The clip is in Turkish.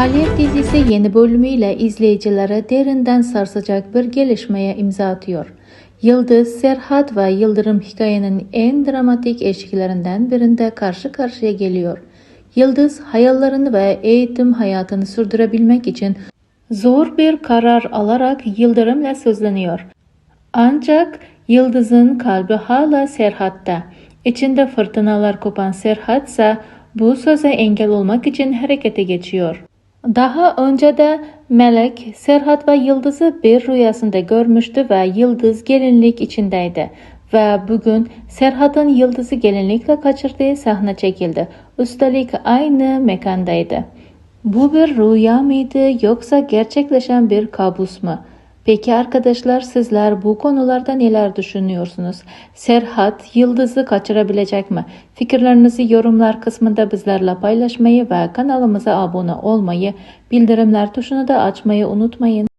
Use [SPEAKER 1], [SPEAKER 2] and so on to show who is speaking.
[SPEAKER 1] Kraliyet dizisi yeni bölümüyle izleyicilere derinden sarsacak bir gelişmeye imza atıyor. Yıldız, Serhat ve Yıldırım hikayenin en dramatik eşiklerinden birinde karşı karşıya geliyor. Yıldız, hayallerini ve eğitim hayatını sürdürebilmek için zor bir karar alarak Yıldırım'la sözleniyor. Ancak Yıldız'ın kalbi hala Serhat'ta. İçinde fırtınalar kopan Serhat ise bu söze engel olmak için harekete geçiyor. Daha önce de Melek, Serhat ve Yıldız'ı bir rüyasında görmüştü ve Yıldız gelinlik içindeydi. Ve bugün Serhat'ın Yıldız'ı gelinlikle kaçırdığı sahne çekildi. Üstelik aynı mekandaydı. Bu bir rüya mıydı yoksa gerçekleşen bir kabus mu? Peki arkadaşlar sizler bu konularda neler düşünüyorsunuz? Serhat Yıldız'ı kaçırabilecek mi? Fikirlerinizi yorumlar kısmında bizlerle paylaşmayı ve kanalımıza abone olmayı, bildirimler tuşunu da açmayı unutmayın.